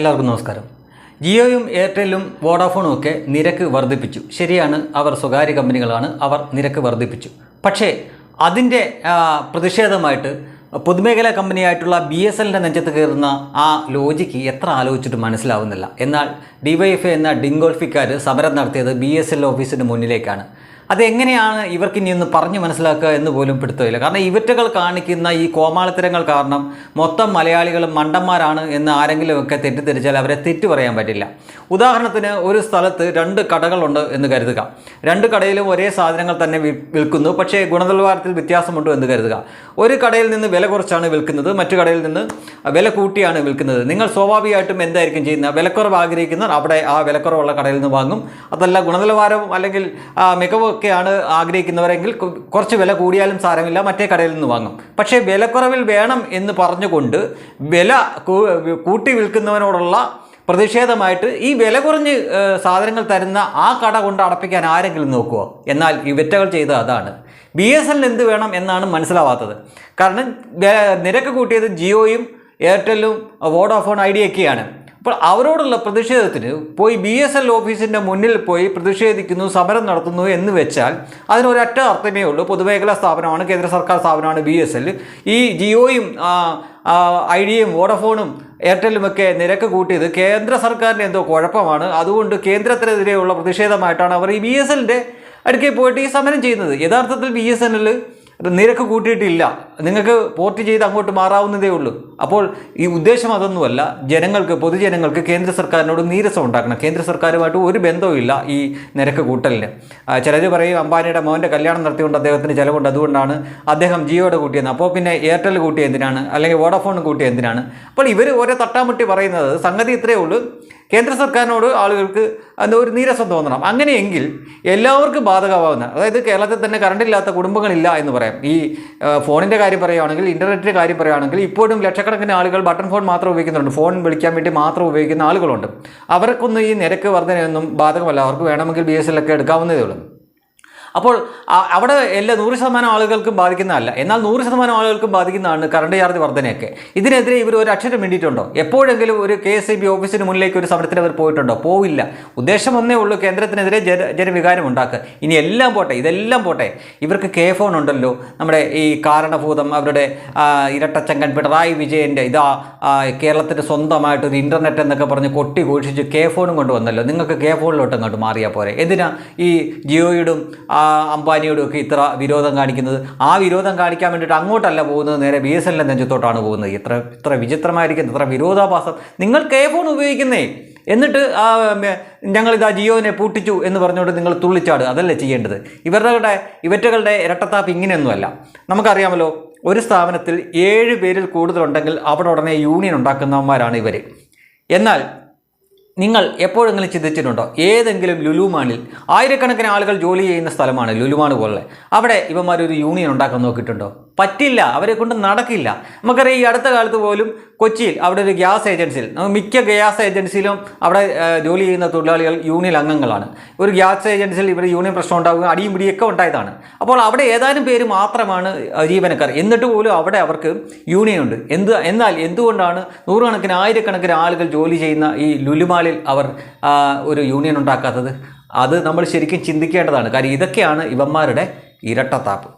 എല്ലാവർക്കും നമസ്കാരം. ജിയോയും എയർടെല്ലും വോഡാഫോണും ഒക്കെ നിരക്ക് വർദ്ധിപ്പിച്ചു. ശരിയാണ് അവർ സ്വകാര്യ കമ്പനികളാണ് അവർ നിരക്ക് വർദ്ധിപ്പിച്ചു. പക്ഷേ അതിന്റെ പ്രതിഷേധമായിട്ട് പൊതുമേഖലാ കമ്പനിയായിട്ടുള്ള ബി എസ് എല്ലിന്റെ നെഞ്ചത്ത് കയറുന്ന ആ ലോജിക്ക് എത്ര ആലോചിച്ചിട്ട് മനസ്സിലാവുന്നില്ല. എന്നാൽ ഡിവൈഎഫ് എന്ന ഡിങ്കോൾഫിക്കാർ സമരം നടത്തിയത് ബി എസ് എൽ ഓഫീസിന് മുന്നിലേക്കാണ്. അതെങ്ങനെയാണ് ഇവർക്ക് ഇനി ഒന്ന് പറഞ്ഞു മനസ്സിലാക്കുക എന്ന് പോലും പിടുത്തമില്ല. കാരണം ഇവറ്റകൾ കാണിക്കുന്ന ഈ കോമാളിത്തരങ്ങൾ കാരണം മൊത്തം മലയാളികളും മണ്ടന്മാരാണ് എന്ന് ആരെങ്കിലുമൊക്കെ തെറ്റിദ്ധരിച്ചാൽ അവരെ തെറ്റു പറയാൻ പറ്റില്ല. ഉദാഹരണത്തിന് ഒരു സ്ഥലത്ത് രണ്ട് കടകളുണ്ട് എന്ന് കരുതുക. രണ്ട് കടയിലും ഒരേ സാധനങ്ങൾ തന്നെ വിൽക്കുന്നു. പക്ഷേ ഗുണനിലവാരത്തിൽ വ്യത്യാസമുണ്ട് എന്ന് കരുതുക. ഒരു കടയിൽ നിന്ന് വില കുറച്ചാണ് വിൽക്കുന്നത്. മറ്റു കടയിൽ നിന്ന് വില കൂട്ടിയാണ് വിൽക്കുന്നത്. നിങ്ങൾ സ്വാഭാവികമായിട്ടും എന്തായിരിക്കും ചെയ്യുന്നത്? വിലക്കുറവ് ആഗ്രഹിക്കുന്നവർ അവിടെ ആ വിലക്കുറവുള്ള കടയിൽ നിന്ന് വാങ്ങും. അതല്ല ഗുണനിലവാരം അല്ലെങ്കിൽ മികവും ഒക്കെയാണ് ആഗ്രഹിക്കുന്നവരെങ്കിൽ കുറച്ച് വില കൂടിയാലും സാരമില്ല മറ്റേ കടയിൽ നിന്ന് വാങ്ങും. പക്ഷേ വിലക്കുറവിൽ വേണം എന്ന് പറഞ്ഞുകൊണ്ട് വില കൂട്ടി വിൽക്കുന്നവനോടുള്ള പ്രതിഷേധമായിട്ട് ഈ വില കുറഞ്ഞ് സാധനങ്ങൾ തരുന്ന ആ കട കൊണ്ട് അടപ്പിക്കാൻ ആരെങ്കിലും നോക്കുമോ എന്നാൽ ഇവറ്റകൾ ചെയ്ത അതാണ്. ബി എസ് എല്ലിന് എന്ത് വേണം എന്നാണ് മനസ്സിലാവാത്തത്. കാരണം നിരക്ക് കൂട്ടിയത് ജിയോയും എയർടെല്ലും വോഡാഫോൺ ഐഡിയയൊക്കെയാണ്. അപ്പോൾ അവരോടുള്ള പ്രതിഷേധത്തിന് പോയി ബി എസ് എൽ ഓഫീസിന്റെ മുന്നിൽ പോയി പ്രതിഷേധിക്കുന്നു സമരം നടത്തുന്നു എന്ന് വെച്ചാൽ അതിനൊരൊറ്റ അർത്ഥമേ ഉള്ളൂ. പൊതുമേഖലാ സ്ഥാപനമാണ് കേന്ദ്ര സർക്കാർ സ്ഥാപനമാണ് ബി എസ് എൽ. ഈ ജിയോയും ഐഡിയയും വോഡഫോണും എയർടെല്ലുമൊക്കെ നിരക്ക് കൂട്ടിയത് കേന്ദ്ര സർക്കാരിന്റെ എന്തോ കുഴപ്പമാണ്. അതുകൊണ്ട് കേന്ദ്രത്തിനെതിരെയുള്ള പ്രതിഷേധമായിട്ടാണ് അവർ ഈ ബി എസ് എല്ലിന്റെ അടുക്കൽ പോയിട്ട് ഈ സമരം ചെയ്യുന്നത്. യഥാർത്ഥത്തിൽ ബി എസ് എൻ എൽ നിരക്ക് കൂട്ടിയിട്ടില്ല. നിങ്ങൾക്ക് പോർട്ട് ചെയ്ത് അങ്ങോട്ട് മാറാവുന്നതേ ഉള്ളൂ. അപ്പോൾ ഈ ഉദ്ദേശം അതൊന്നുമല്ല. ജനങ്ങൾക്ക് പൊതുജനങ്ങൾക്ക് കേന്ദ്ര സർക്കാരിനോട് നീരസം ഉണ്ടാക്കണം. കേന്ദ്ര സർക്കാരുമായിട്ട് ഒരു ബന്ധവുമില്ല ഈ നിരക്ക് കൂട്ടലിന്. ചിലർ പറയും അംബാനിയുടെ മോന്റെ കല്യാണം നടത്തിക്കൊണ്ട് അദ്ദേഹത്തിന് ചിലവുണ്ട്. അതുകൊണ്ടാണ് അദ്ദേഹം ജിയോയുടെ കൂട്ടിയെന്ന്. അപ്പോൾ പിന്നെ എയർടെൽ കൂട്ടിയ എന്തിനാണ്? അല്ലെങ്കിൽ വോഡഫോൺ കൂട്ടിയ എന്തിനാണ്? അപ്പോൾ ഇവർ ഓരോ തട്ടാമുട്ടി പറയുന്നത് സംഗതി ഇത്രയേ ഉള്ളൂ. കേന്ദ്ര സർക്കാരിനോട് ആളുകൾക്ക് എന്താ ഒരു നീരസം തോന്നണം. അങ്ങനെയെങ്കിൽ എല്ലാവർക്കും ബാധകമാവുന്ന അതായത് കേരളത്തിൽ തന്നെ കറണ്ടില്ലാത്ത കുടുംബങ്ങളില്ല എന്ന് പറയാം. ഈ ഫോണിന്റെ കാര്യം പറയുകയാണെങ്കിൽ ഇന്റർനെറ്റിന്റെ കാര്യം പറയുകയാണെങ്കിൽ ഇപ്പോഴും ലക്ഷക്കണക്കിന് ആളുകൾ ബട്ടൺ ഫോൺ മാത്രം ഉപയോഗിക്കുന്നുണ്ട്. ഫോൺ വിളിക്കാൻ വേണ്ടി മാത്രം ഉപയോഗിക്കുന്ന ആളുകളുണ്ട്. അവർക്കൊന്നും ഈ നിരക്ക് വർധനയൊന്നും ബാധകമല്ല. അവർക്ക് വേണമെങ്കിൽ ബി എസ് എൽ ഒക്കെ എടുക്കാവുന്നതേ ഉള്ളൂ. അപ്പോൾ അവിടെ എല്ലാ നൂറ് ശതമാനം ആളുകൾക്കും ബാധിക്കുന്നതല്ല. എന്നാൽ നൂറ് ശതമാനം ആളുകൾക്കും ബാധിക്കുന്നതാണ് കറണ്ട് ചാർജ് വർധനയൊക്കെ. ഇതിനെതിരെ ഇവർ ഒരു അക്ഷരം വേണ്ടിയിട്ടുണ്ടോ എപ്പോഴെങ്കിലും ഒരു കെ എസ് ബി ഓഫീസിന് മുന്നിലേക്ക് ഒരു സമരത്തിന് അവർ പോയിട്ടുണ്ടോ? പോവില്ല. ഉദ്ദേശം ഒന്നേ ഉള്ളൂ കേന്ദ്രത്തിനെതിരെ ജന ജനവികാരം ഉണ്ടാക്കുക. ഇനി എല്ലാം പോട്ടെ ഇതെല്ലാം പോട്ടെ. ഇവർക്ക് കെ ഫോൺ ഉണ്ടല്ലോ. നമ്മുടെ ഈ കാരണഭൂതം അവരുടെ ഇരട്ടച്ചങ്കൻ പിണറായി വിജയന്റെ ഇതാ കേരളത്തിന്റെ സ്വന്തമായിട്ട് ഒരു ഇന്റർനെറ്റ് എന്നൊക്കെ പറഞ്ഞ് കൊട്ടി ഘോഷിച്ച് കെ ഫോണും കൊണ്ടുവന്നല്ലോ. നിങ്ങൾക്ക് കെ ഫോണിലോട്ട് അങ്ങോട്ട് മാറിയാൽ പോരെ. എന്തിനാ ഈ ജിയോയോടും ആ, അംബാനിയോടും ഒക്കെ ഇത്ര വിരോധം കാണിക്കുന്നത്. ആ വിരോധം കാണിക്കാൻ വേണ്ടിയിട്ട് അങ്ങോട്ടല്ല പോകുന്നത് നേരെ ബി എസ് എല്ലിന്റെ നെഞ്ചത്തോട്ടാണ് പോകുന്നത്. ഇത്ര ഇത്ര വിചിത്രമായിരിക്കുന്നത് ഇത്ര വിരോധാഭാസം. നിങ്ങൾ കെ ഫോൺ ഉപയോഗിക്കുന്നേ. എന്നിട്ട് ഞങ്ങളിതാ ജിയോനെ പൂട്ടിച്ചു എന്ന് പറഞ്ഞുകൊണ്ട് നിങ്ങൾ തുള്ളിച്ചാട്. അതല്ലേ ചെയ്യേണ്ടത്? ഇവരുടെ ഇവറ്റകളുടെ ഇരട്ടത്താപ്പ് ഇങ്ങനെയൊന്നുമല്ല. നമുക്കറിയാമല്ലോ ഒരു സ്ഥാപനത്തിൽ ഏഴ് പേരിൽ കൂടുതലുണ്ടെങ്കിൽ അവിടെ ഉടനെ യൂണിയൻ ഉണ്ടാക്കുന്നവന്മാരാണ് ഇവർ എന്നാൽ നിങ്ങൾ എപ്പോഴെങ്കിലും ചിന്തിച്ചിട്ടുണ്ടോ? ഏതെങ്കിലും ലുലുമാണിൽ ആയിരക്കണക്കിന് ആളുകൾ ജോലി ചെയ്യുന്ന സ്ഥലമാണ് ലുലുമാണ് പോലെ അവിടെ ഇവന്മാരൊരു യൂണിയൻ ഉണ്ടാക്കാൻ നോക്കിയിട്ടുണ്ടോ? പറ്റില്ല അവരെ കൊണ്ട് നടക്കില്ല. നമുക്കറിയാം ഈ അടുത്ത കാലത്ത് പോലും കൊച്ചിയിൽ അവിടെ ഒരു ഗ്യാസ് ഏജൻസിയിൽ മിക്ക ഗ്യാസ് ഏജൻസിയിലും അവിടെ ജോലി ചെയ്യുന്ന തൊഴിലാളികൾ യൂണിയൻ അംഗങ്ങളാണ്. ഒരു ഗ്യാസ് ഏജൻസിയിൽ ഇവർ യൂണിയൻ പ്രശ്നം ഉണ്ടാകുക അടിയും പിടിയൊക്കെ ഉണ്ടായതാണ്. അപ്പോൾ അവിടെ ഏതാനും പേര് മാത്രമാണ് ജീവനക്കാർ. എന്നിട്ട് പോലും അവിടെ അവർക്ക് യൂണിയൻ ഉണ്ട്. എന്ത് എന്നാൽ എന്തുകൊണ്ടാണ് നൂറുകണക്കിന് ആയിരക്കണക്കിന് ആളുകൾ ജോലി ചെയ്യുന്ന ഈ ലുലുമാളിൽ അവർ ഒരു യൂണിയൻ ഉണ്ടാക്കാത്തത്? അത് നമ്മൾ ശരിക്കും ചിന്തിക്കേണ്ടതാണ്. കാര്യം ഇതൊക്കെയാണ് ഇവന്മാരുടെ ഇരട്ടത്താപ്പ്.